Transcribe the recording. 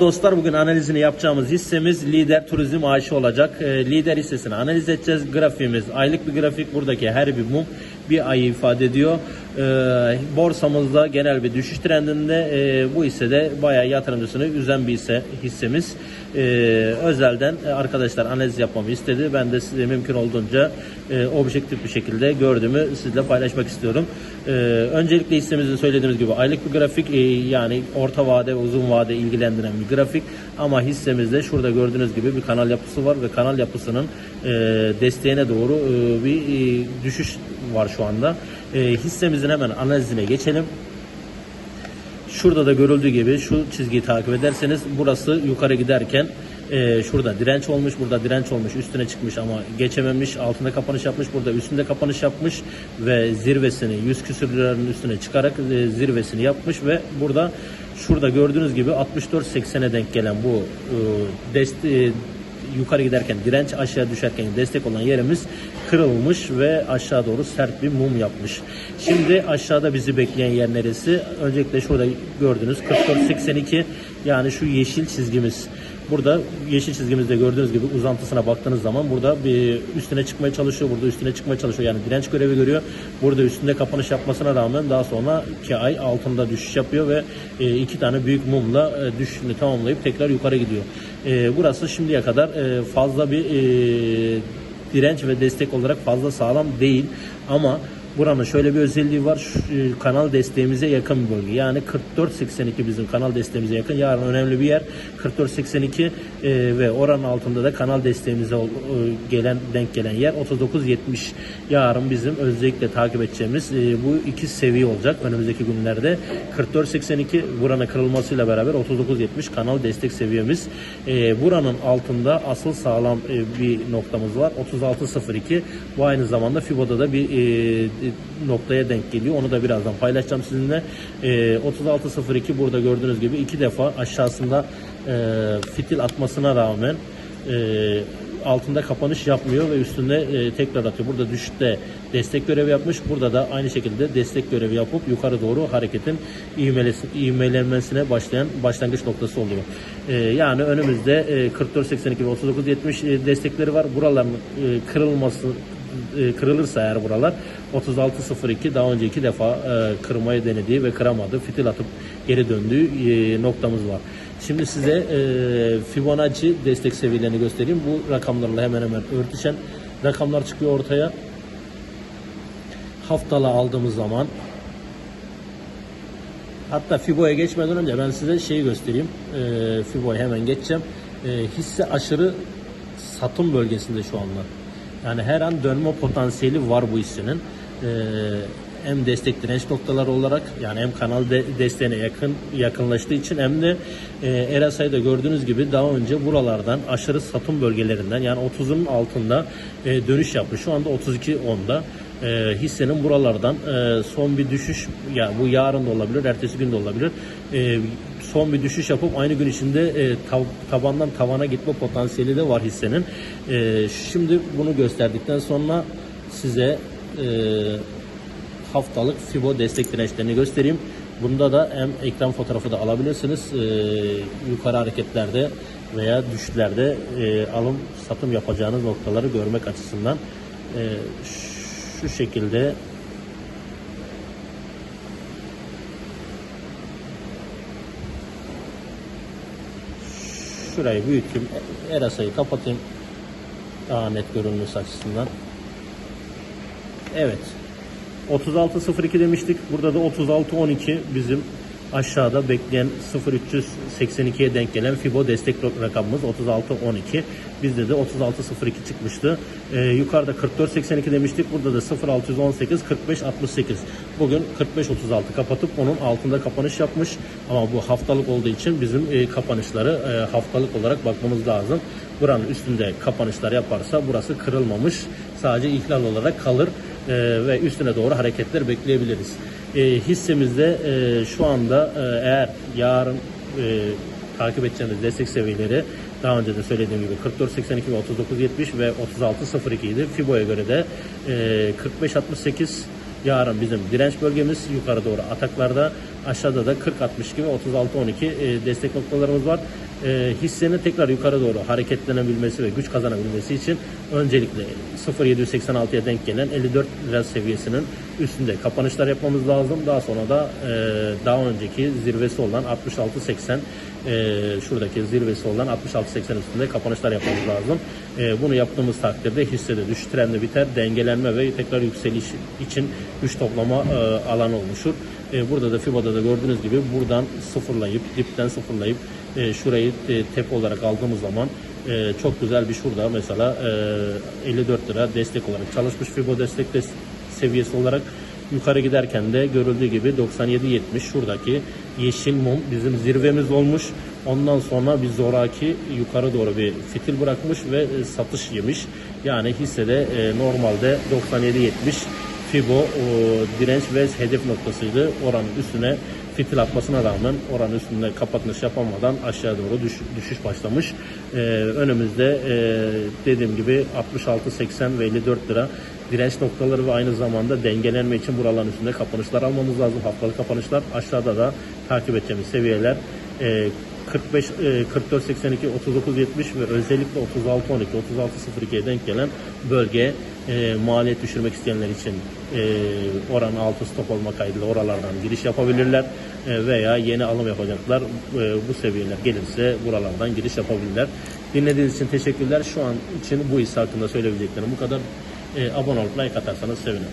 Dostlar bugün analizini yapacağımız hissemiz lider turizm AŞ olacak. Ee, lider hissesini analiz edeceğiz. Grafiğimiz aylık bir grafik. Buradaki her bir mum bir ayı ifade ediyor. Ee, borsamızda genel bir düşüş trendinde e, bu hissede bayağı yatırımcısını üzen bir hisse hissemiz. Ee, özelden arkadaşlar analiz yapmamı istedi. Ben de size mümkün olduğunca objektif bir şekilde gördüğümü sizle paylaşmak istiyorum. Ee, öncelikle hissemizin söylediğimiz gibi aylık bir grafik yani orta vade ve uzun vade ilgilendiren bir grafik ama hissemizde şurada gördüğünüz gibi bir kanal yapısı var ve kanal yapısının desteğine doğru bir düşüş var şu anda. E, hissemizin hemen analizine geçelim. Şurada da görüldüğü gibi şu çizgiyi takip ederseniz burası yukarı giderken e, şurada direnç olmuş, burada direnç olmuş, üstüne çıkmış ama geçememiş, altında kapanış yapmış, burada üstünde kapanış yapmış ve zirvesini 100 küsür liranın üstüne çıkarak e, zirvesini yapmış ve burada şurada gördüğünüz gibi 64.80'e denk gelen bu e, deste, yukarı giderken direnç aşağı düşerken destek olan yerimiz kırılmış ve aşağı doğru sert bir mum yapmış. Şimdi aşağıda bizi bekleyen yer neresi? Öncelikle şurada gördüğünüz 44.82 yani şu yeşil çizgimiz. Burada yeşil çizgimizde gördüğünüz gibi uzantısına baktığınız zaman burada bir üstüne çıkmaya çalışıyor. Burada üstüne çıkmaya çalışıyor. Yani direnç görevi görüyor. Burada üstünde kapanış yapmasına rağmen daha sonra iki ay altında düşüş yapıyor ve e, iki tane büyük mumla e, düşüşünü tamamlayıp tekrar yukarı gidiyor. E, burası şimdiye kadar fazla bir direnç ve destek olarak fazla sağlam değil ama Buranın şöyle bir özelliği var. Şu, e, kanal desteğimize yakın bir bölge. Yani 44.82 bizim kanal desteğimize yakın. Yarın önemli bir yer. 44.82 e, ve oranın altında da kanal desteğimize e, gelen denk gelen yer 39.70. Yarın bizim özellikle takip edeceğimiz e, bu iki seviye olacak önümüzdeki günlerde. 44.82 buranın kırılmasıyla beraber 39.70 kanal destek seviyemiz. E, buranın altında asıl sağlam e, bir noktamız var. 36.02. Bu aynı zamanda Fibo'da da bir e, noktaya denk geliyor. Onu da birazdan paylaşacağım sizinle. E, 36.02 burada gördüğünüz gibi iki defa aşağısında e, fitil atmasına rağmen e, altında kapanış yapmıyor ve üstünde e, tekrar atıyor. Burada düşüşte destek görevi yapmış. Burada da aynı şekilde destek görevi yapıp yukarı doğru hareketin ivmelenmesine başlayan başlangıç noktası oluyor. E, yani önümüzde e, 44.82 ve 39.70 e, destekleri var. Buraların e, kırılması e, kırılırsa eğer buralar 36.02 daha önce iki defa e, kırmayı denediği ve kıramadı. Fitil atıp geri döndüğü e, noktamız var. Şimdi size e, Fibonacci destek seviyelerini göstereyim. Bu rakamlarla hemen hemen örtüşen rakamlar çıkıyor ortaya. Haftalı aldığımız zaman Hatta Fibo'ya geçmeden önce ben size şeyi göstereyim. E, Fibo'ya hemen geçeceğim. E, hisse aşırı satım bölgesinde şu anda. Yani her an dönme potansiyeli var bu hissenin. E, hem destek direnç noktaları olarak yani hem kanal de, desteğine yakın yakınlaştığı için hem de e, RSI'de gördüğünüz gibi daha önce buralardan aşırı satım bölgelerinden yani 30'un altında e, dönüş yapmış. Şu anda 32.10'da e, hissenin buralardan e, son bir düşüş ya bu yarın da olabilir, ertesi gün de olabilir. E, son bir düşüş yapıp aynı gün içinde e, tav- tabandan tavana gitme potansiyeli de var hissenin. E, şimdi bunu gösterdikten sonra size e, haftalık Fibo destek dirençlerini göstereyim. Bunda da hem ekran fotoğrafı da alabilirsiniz. E, yukarı hareketlerde veya düşüşlerde e, alım satım yapacağınız noktaları görmek açısından e, şu şekilde şurayı büyüteyim. Erasayı kapatayım. Daha net görünmesi açısından. Evet. 36.02 demiştik. Burada da 36.12 bizim aşağıda bekleyen 0382'ye denk gelen Fibo destek rakamımız 36.12. Bizde de 36.02 çıkmıştı. Ee, yukarıda 44.82 demiştik. Burada da 0618 45.68. Bugün 45.36 kapatıp onun altında kapanış yapmış. Ama bu haftalık olduğu için bizim e, kapanışları e, haftalık olarak bakmamız lazım. Buranın üstünde kapanışlar yaparsa burası kırılmamış. Sadece ihlal olarak kalır e, ve üstüne doğru hareketler bekleyebiliriz. E, hissemizde e, şu anda eğer yarın takip edeceğimiz destek seviyeleri daha önce de söylediğim gibi 44.82 ve 39.70 ve 36.02 idi. Fibo'ya göre de e, 45.68 yarın bizim direnç bölgemiz yukarı doğru ataklarda aşağıda da 40.62 ve 36.12 e, destek noktalarımız var. E, hissenin tekrar yukarı doğru hareketlenebilmesi ve güç kazanabilmesi için öncelikle 0.786'ya denk gelen 54 lira seviyesinin üstünde kapanışlar yapmamız lazım. Daha sonra da e, daha önceki zirvesi olan 66.80 e, şuradaki zirvesi olan 66.80 üstünde kapanışlar yapmamız lazım. E, bunu yaptığımız takdirde hissede düşüş trendi biter, dengelenme ve tekrar yükseliş için güç toplama e, alanı oluşur. E, burada da FIBA'da da gördüğünüz gibi buradan sıfırlayıp, dipten sıfırlayıp e, şurayı e, tepe olarak aldığımız zaman e, çok güzel bir şurada mesela e, 54 lira destek olarak çalışmış FIBA destek des- seviyesi olarak yukarı giderken de görüldüğü gibi 97.70 şuradaki yeşil mum bizim zirvemiz olmuş. Ondan sonra bir zoraki yukarı doğru bir fitil bırakmış ve e, satış yemiş. Yani hissede e, normalde 97.70 Fibo o, direnç ve hedef noktasıydı. Oranın üstüne fitil atmasına rağmen oranın üstünde kapatış yapamadan aşağı doğru düş- düşüş başlamış. Ee, önümüzde e, dediğim gibi 66-80 ve 54 lira direnç noktaları ve aynı zamanda dengelenme için buraların üstünde kapanışlar almamız lazım. Haftalık kapanışlar. Aşağıda da takip edeceğimiz seviyeler e, 45 e, 44 82 39 70 ve özellikle 36 12 36 02'ye denk gelen bölge e, maliyet düşürmek isteyenler için e, oranın altı stop olma kaydıyla oralardan giriş yapabilirler E, veya yeni alım yapacaklar E, bu seviyeler gelirse buralardan giriş yapabilirler. Dinlediğiniz için teşekkürler. Şu an için bu hisse hakkında söyleyebileceklerim bu kadar. E, abone olup like atarsanız sevinirim.